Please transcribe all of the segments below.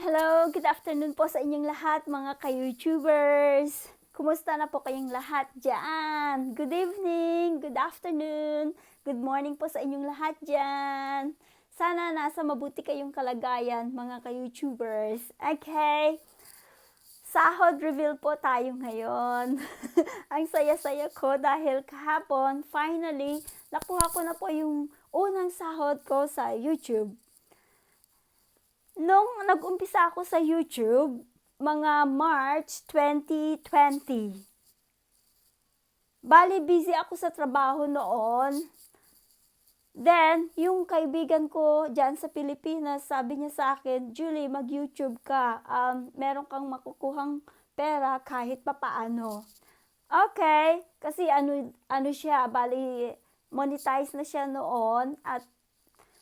Hello, good afternoon po sa inyong lahat mga ka-YouTubers. Kumusta na po kayong lahat dyan? Good evening, good afternoon, good morning po sa inyong lahat dyan. Sana nasa mabuti kayong kalagayan mga ka-YouTubers. Okay, sahod reveal po tayo ngayon. Ang saya-saya ko dahil kahapon, finally, nakuha ko na po yung unang sahod ko sa YouTube. Nung nag-umpisa ako sa YouTube, mga March 2020. Bali, busy ako sa trabaho noon. Then, yung kaibigan ko dyan sa Pilipinas, sabi niya sa akin, Julie, mag-YouTube ka. Um, meron kang makukuhang pera kahit papaano. Okay, kasi ano, ano siya, bali, monetize na siya noon at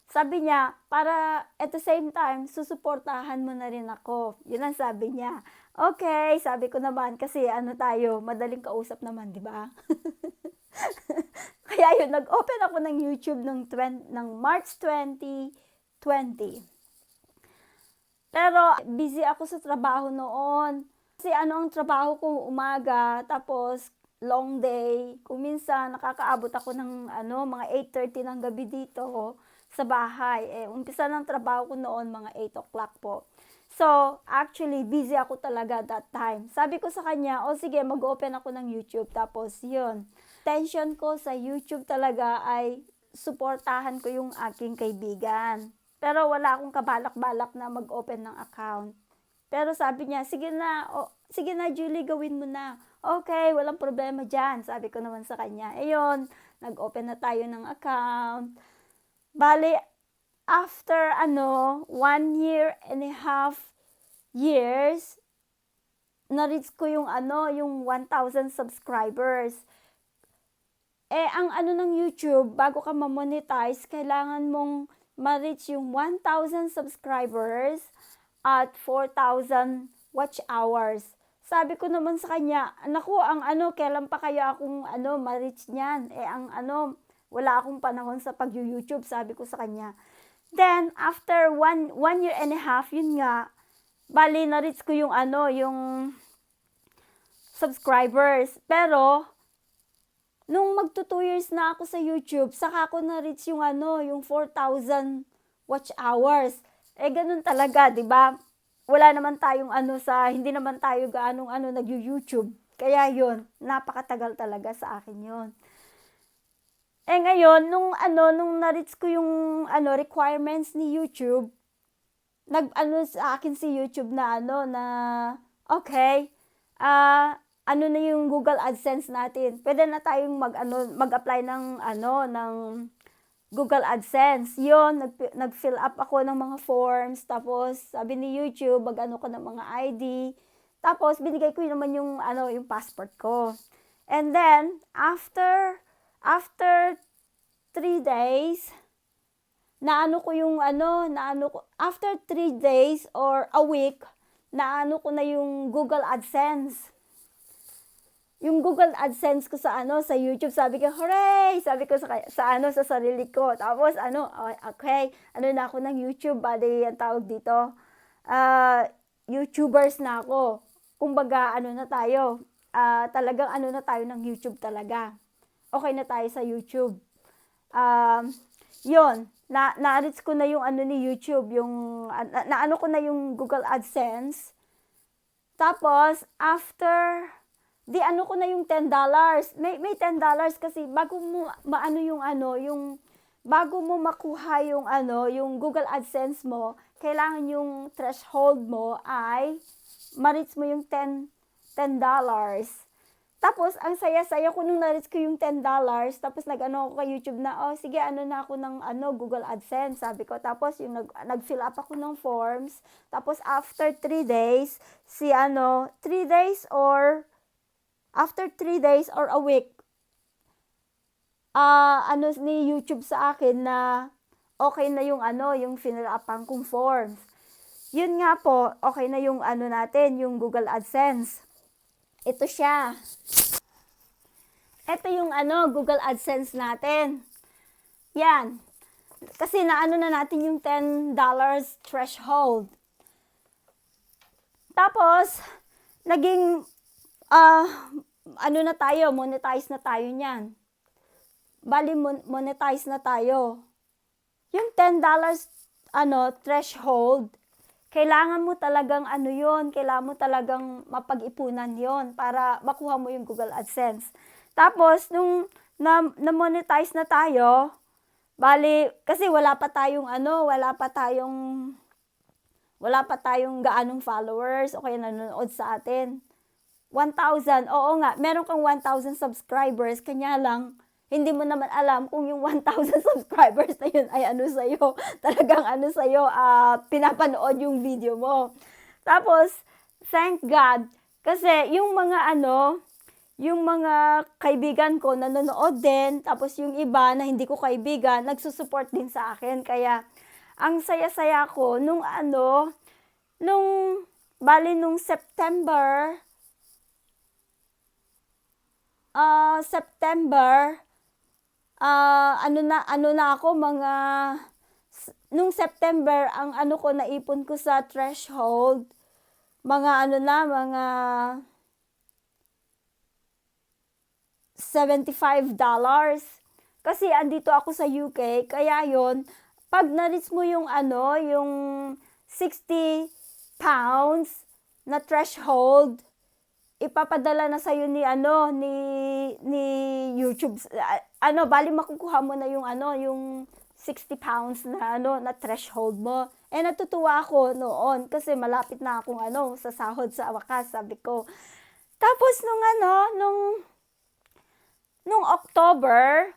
sabi niya, para at the same time, susuportahan mo na rin ako. Yun ang sabi niya. Okay, sabi ko naman, kasi ano tayo, madaling kausap naman, di ba? Kaya yun, nag-open ako ng YouTube ng, 20, ng March 2020. Pero busy ako sa trabaho noon. Kasi ano ang trabaho ko umaga, tapos long day. Kung minsan nakakaabot ako ng ano, mga 8.30 ng gabi dito sa bahay. Eh, umpisa ng trabaho ko noon mga 8 o'clock po. So, actually, busy ako talaga that time. Sabi ko sa kanya, o oh, sige, mag-open ako ng YouTube. Tapos, yun. Tension ko sa YouTube talaga ay suportahan ko yung aking kaibigan. Pero wala akong kabalak-balak na mag-open ng account. Pero sabi niya, sige na, oh, sige na Julie, gawin mo na. Okay, walang problema dyan. Sabi ko naman sa kanya. Ayun, nag-open na tayo ng account. Bali, after ano, one year and a half years, na-reach ko yung ano, yung 1,000 subscribers. Eh, ang ano ng YouTube, bago ka ma-monetize, kailangan mong ma-reach yung 1,000 subscribers at 4,000 watch hours. Sabi ko naman sa kanya, naku, ang ano, kailan pa kaya akong ano, ma-reach niyan? Eh, ang ano, wala akong panahon sa pag-YouTube, sabi ko sa kanya. Then, after one, one year and a half, yun nga, bali na-reach ko yung ano, yung subscribers. Pero, nung magto 2 years na ako sa YouTube, saka ko na-reach yung ano, yung 4,000 watch hours. Eh, ganun talaga, di ba? Wala naman tayong ano sa, hindi naman tayo gaanong ano, nag-YouTube. Kaya yun, napakatagal talaga sa akin yun. Eh ngayon, nung ano, nung na-reach ko yung ano, requirements ni YouTube, nag ano sa akin si YouTube na ano na okay, ah uh, ano na yung Google AdSense natin. Pwede na tayong mag ano mag-apply ng ano ng Google AdSense. 'Yon, nag nag-fill up ako ng mga forms, tapos sabi ni YouTube, mag-ano ko ng mga ID. Tapos binigay ko naman yung ano, yung passport ko. And then after after three days, naano ko yung ano, naano ko, after three days or a week, naano ko na yung Google AdSense. Yung Google AdSense ko sa ano, sa YouTube, sabi ko, hooray! Sabi ko sa, sa ano, sa sarili ko. Tapos, ano, okay, ano na ako ng YouTube, bali, ang tawag dito, uh, YouTubers na ako. Kumbaga, ano na tayo, uh, talagang ano na tayo ng YouTube talaga okay na tayo sa YouTube. Um, yon na na-reach ko na yung ano ni YouTube, yung na, na ano ko na yung Google AdSense. Tapos after di ano ko na yung $10. May may $10 kasi bago mo maano yung ano, yung bago mo makuha yung ano, yung Google AdSense mo, kailangan yung threshold mo ay ma-reach mo yung 10 $10. Tapos, ang saya-saya ko nung na-reach ko yung $10, tapos nag-ano ako kay YouTube na, oh, sige, ano na ako ng ano, Google AdSense, sabi ko. Tapos, yung nag, nag-fill up ako ng forms. Tapos, after 3 days, si ano, 3 days or, after 3 days or a week, uh, ano ni YouTube sa akin na, okay na yung ano, yung fill upan kong forms. Yun nga po, okay na yung ano natin, yung Google AdSense. Ito siya. Ito yung ano, Google AdSense natin. Yan. Kasi naano na natin yung $10 threshold. Tapos, naging, ah, ano na tayo, monetize na tayo niyan. Bali, mon- monetize na tayo. Yung $10, ano, threshold, kailangan mo talagang ano yon kailangan mo talagang mapag-ipunan yon para makuha mo yung Google AdSense. Tapos, nung na, na-monetize na tayo, bali, kasi wala pa tayong ano, wala pa tayong, wala pa tayong gaanong followers o kaya nanonood sa atin. 1,000, oo nga, meron kang 1,000 subscribers, kanya lang, hindi mo naman alam kung yung 1,000 subscribers na yun ay ano sa'yo. Talagang ano sa'yo, ah, pinapanood yung video mo. Tapos, thank God, kasi yung mga ano, yung mga kaibigan ko nanonood din, tapos yung iba na hindi ko kaibigan, nagsusupport din sa akin. Kaya, ang saya-saya ko nung ano, nung, bali nung September, ah September, ah ano na ano na ako mga nung September ang ano ko naipon ko sa threshold. Mga ano na mga $75 kasi andito ako sa UK kaya yon pag na-reach mo yung ano yung 60 pounds na threshold ipapadala na sa'yo ni ano ni ni YouTube. Ano bali makukuha mo na yung ano yung 60 pounds na ano na threshold mo. Eh natutuwa ako noon kasi malapit na akong ano sa sahod sa wakas sabi ko. Tapos nung ano nung nung October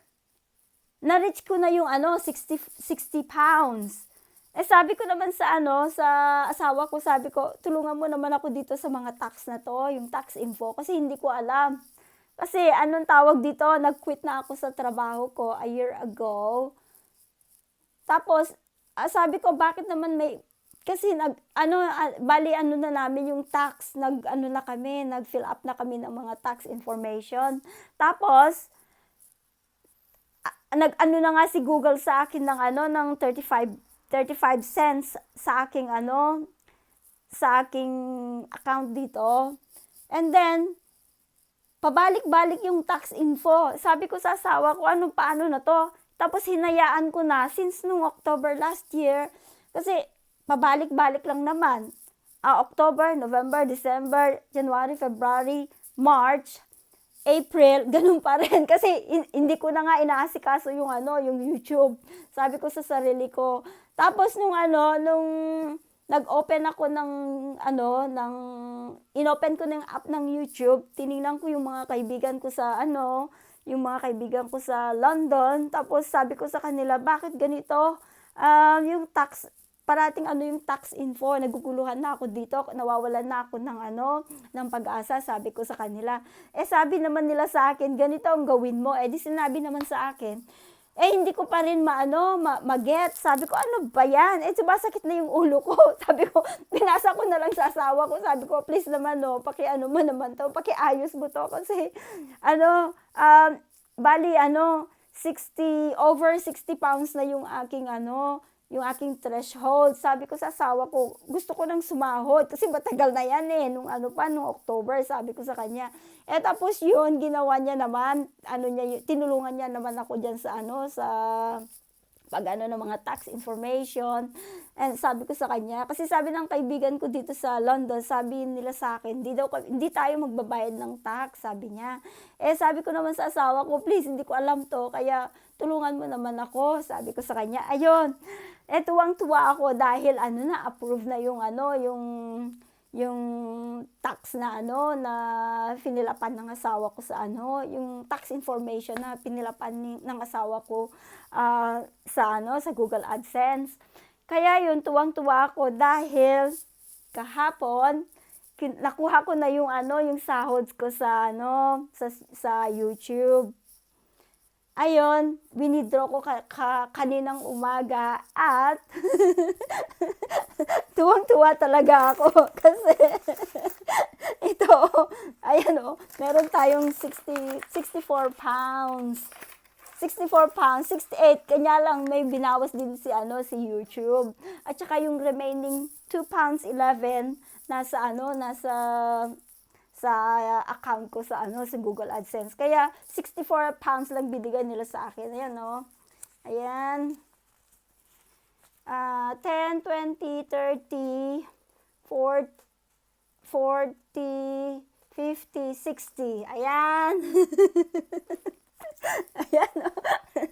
na-reach ko na yung ano 60 60 pounds eh sabi ko naman sa ano, sa asawa ko, sabi ko, tulungan mo naman ako dito sa mga tax na to, yung tax info, kasi hindi ko alam. Kasi anong tawag dito, nag-quit na ako sa trabaho ko a year ago. Tapos, ah, sabi ko, bakit naman may, kasi nag, ano, ah, bali ano na namin yung tax, nag, ano na kami, nag-fill up na kami ng mga tax information. Tapos, ah, nag, ano na nga si Google sa akin ng ano, ng 35 35 cents sa aking ano, sa aking account dito. And then, pabalik-balik yung tax info. Sabi ko sa asawa ko, ano paano na to? Tapos hinayaan ko na since nung October last year, kasi pabalik-balik lang naman. Ah, October, November, December, January, February, March, April, ganun pa rin. Kasi in- hindi ko na nga inaasikaso yung ano, yung YouTube. Sabi ko sa sarili ko. Tapos nung ano, nung nag-open ako ng ano, ng inopen ko ng app ng YouTube, tiningnan ko yung mga kaibigan ko sa ano, yung mga kaibigan ko sa London. Tapos sabi ko sa kanila, bakit ganito? Um, yung tax, parating ano yung tax info, naguguluhan na ako dito, nawawalan na ako ng ano, ng pag-asa, sabi ko sa kanila. Eh sabi naman nila sa akin, ganito ang gawin mo. Eh di sinabi naman sa akin, eh hindi ko pa rin maano, ma- mag-get. Sabi ko, ano ba yan? Eh sumasakit na yung ulo ko. Sabi ko, pinasa ko na lang sa asawa ko. Sabi ko, please naman no, paki ano mo naman to, pakiayos mo to. Kasi, ano, um, bali ano, 60, over 60 pounds na yung aking ano, yung aking threshold. Sabi ko sa asawa ko, gusto ko nang sumahod kasi matagal na yan eh. Nung ano pa, nung October, sabi ko sa kanya. Eh tapos yun, ginawa niya naman, ano niya, tinulungan niya naman ako dyan sa ano, sa pag ano ng mga tax information. And sabi ko sa kanya, kasi sabi ng kaibigan ko dito sa London, sabi nila sa akin, hindi daw hindi tayo magbabayad ng tax, sabi niya. Eh sabi ko naman sa asawa ko, please, hindi ko alam to, kaya tulungan mo naman ako, sabi ko sa kanya. Ayun. Eh tuwang-tuwa ako dahil ano na approve na yung ano, yung yung tax na ano na finilapan ng asawa ko sa ano, yung tax information na pinilapan ni, ng asawa ko ah, sa ano sa Google AdSense. Kaya yun tuwang-tuwa ako dahil kahapon kin- nakuha ko na yung ano yung sahod ko sa ano sa sa YouTube. Ayon, winidraw ko ka, ka, kaninang umaga at tuwang-tuwa talaga ako kasi ito, ayan o, meron tayong 60, 64 pounds. 64 pounds, 68. Kanya lang may binawas din si ano si YouTube. At saka yung remaining 2 pounds 11 nasa ano, nasa sa account ko sa ano sa Google AdSense. Kaya 64 pounds lang binigay nila sa akin. Ayan no. Ayan. Ah, 10, 20, 30, 40, 40, 50, 60. Ayan. Ayan. oh.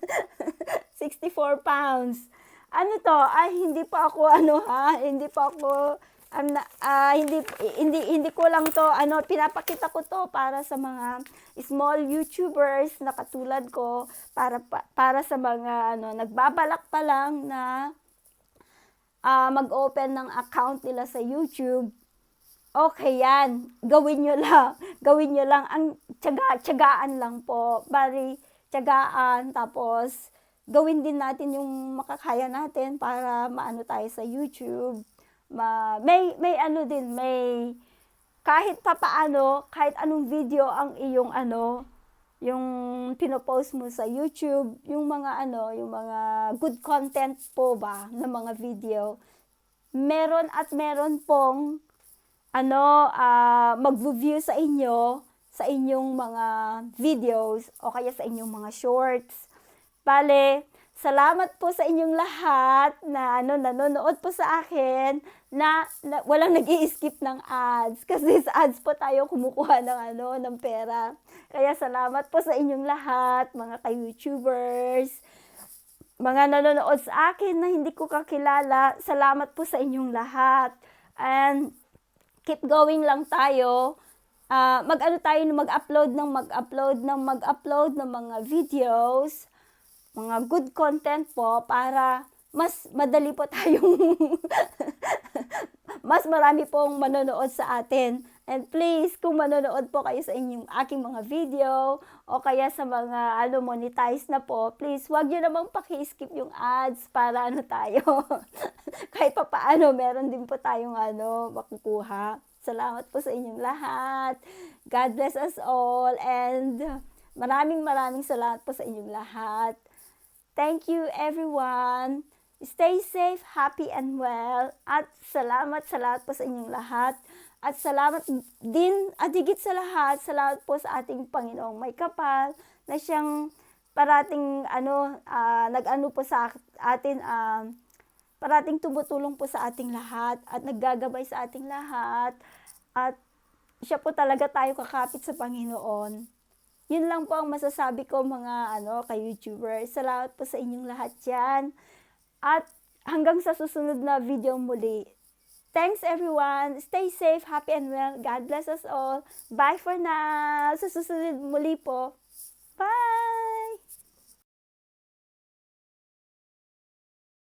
64 pounds. Ano to? Ay, hindi pa ako ano ha, hindi pa ako I'm na, ah, hindi hindi hindi ko lang to ano pinapakita ko to para sa mga small YouTubers na katulad ko para pa- para sa mga ano nagbabalak pa lang na ah, mag-open ng account nila sa YouTube. Okay yan. Gawin nyo lang. Gawin nyo lang. Ang tiyaga, tiyagaan lang po. Bari, tiyagaan. Tapos, gawin din natin yung makakaya natin para maano tayo sa YouTube. Ma, may, may ano din, may kahit pa paano, kahit anong video ang iyong ano, yung pinopost mo sa YouTube, yung mga ano, yung mga good content po ba na mga video, meron at meron pong ano, ah mag-view sa inyo sa inyong mga videos o kaya sa inyong mga shorts. Bale, salamat po sa inyong lahat na ano nanonood po sa akin na, na walang nag skip ng ads kasi sa ads po tayo kumukuha ng ano ng pera. Kaya salamat po sa inyong lahat, mga ka-YouTubers, mga nanonood sa akin na hindi ko kakilala. Salamat po sa inyong lahat. And keep going lang tayo. Ah, mag-ano tayo mag-upload ng mag-upload ng mag-upload ng mga videos, mga good content po para mas madali po tayong mas marami pong manonood sa atin. And please, kung manonood po kayo sa inyong aking mga video o kaya sa mga ano monetize na po, please wag niyo namang paki-skip yung ads para ano tayo. Kahit pa paano, meron din po tayong ano makukuha. Salamat po sa inyong lahat. God bless us all and maraming maraming salamat po sa inyong lahat. Thank you everyone. Stay safe, happy and well. At salamat sa lahat po sa inyong lahat. At salamat din, at higit sa lahat, salamat po sa ating Panginoong may kapal na siyang parating ano, ah, nag-ano po sa atin, ah, parating tumutulong po sa ating lahat at naggagabay sa ating lahat. At siya po talaga tayo kakapit sa Panginoon. Yun lang po ang masasabi ko mga ano kay YouTuber. Salamat po sa inyong lahat yan. At hanggang sa susunod na video muli. Thanks everyone. Stay safe, happy and well. God bless us all. Bye for now. Sa susunod muli po.